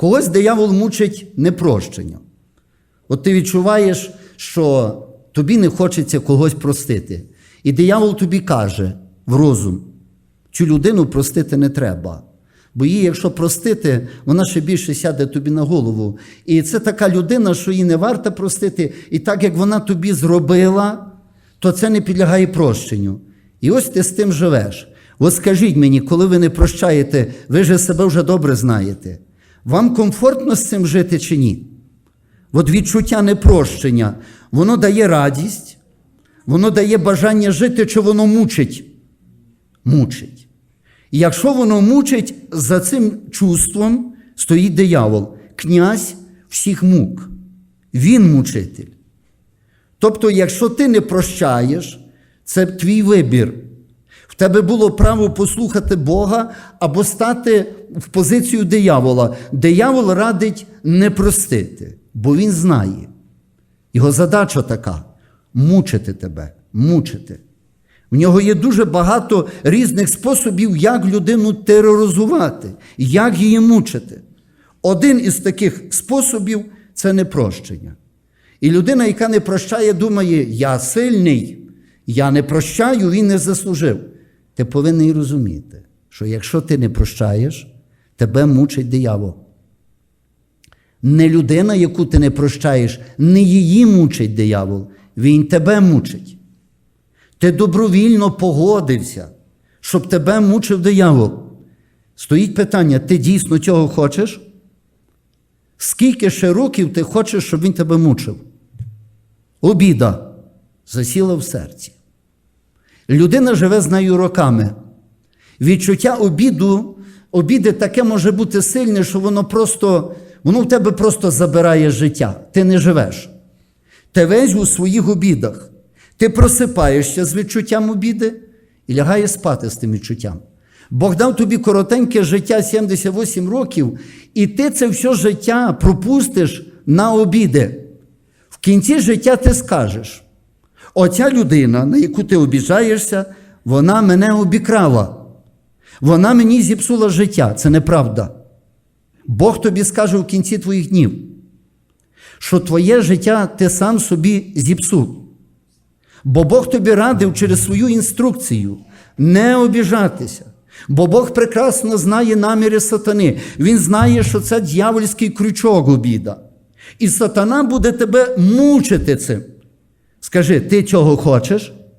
Когось диявол мучить непрощенням. От ти відчуваєш, що тобі не хочеться когось простити. І диявол тобі каже в розум: цю людину простити не треба. Бо її, якщо простити, вона ще більше сяде тобі на голову. І це така людина, що її не варто простити. І так як вона тобі зробила, то це не підлягає прощенню. І ось ти з тим живеш. От скажіть мені, коли ви не прощаєте, ви же себе вже добре знаєте. Вам комфортно з цим жити чи ні? От відчуття непрощення, воно дає радість, воно дає бажання жити, чи воно мучить? Мучить. І якщо воно мучить, за цим чувством стоїть диявол, князь всіх мук. Він мучитель. Тобто, якщо ти не прощаєш, це твій вибір. Тебе було право послухати Бога або стати в позицію диявола. Диявол радить не простити, бо він знає. Його задача така мучити тебе, мучити. В нього є дуже багато різних способів, як людину тероризувати, як її мучити. Один із таких способів це непрощення. І людина, яка не прощає, думає, я сильний, я не прощаю, він не заслужив. Ти повинен розуміти, що якщо ти не прощаєш, тебе мучить диявол. Не людина, яку ти не прощаєш, не її мучить диявол, він тебе мучить. Ти добровільно погодився, щоб тебе мучив диявол. Стоїть питання: ти дійсно цього хочеш? Скільки ще років ти хочеш, щоб він тебе мучив? Обіда засіла в серці. Людина живе з нею роками. Відчуття обіду, обіди таке може бути сильне, що воно просто, воно в тебе просто забирає життя. Ти не живеш. Ти весь у своїх обідах. Ти просипаєшся з відчуттям обіди і лягаєш спати з тим відчуттям. Бог дав тобі коротеньке життя 78 років, і ти це все життя пропустиш на обіди. В кінці життя ти скажеш: оця людина, на яку ти обіжаєшся, вона мене обікрала. Вона мені зіпсула життя. Це неправда. Бог тобі скаже в кінці твоїх днів, що твоє життя ти сам собі зіпсув. Бо Бог тобі радив через свою інструкцію не обіжатися. Бо Бог прекрасно знає наміри сатани. Він знає, що це дьявольський крючок обіда. І сатана буде тебе мучити цим. Скажи, ти чого хочеш?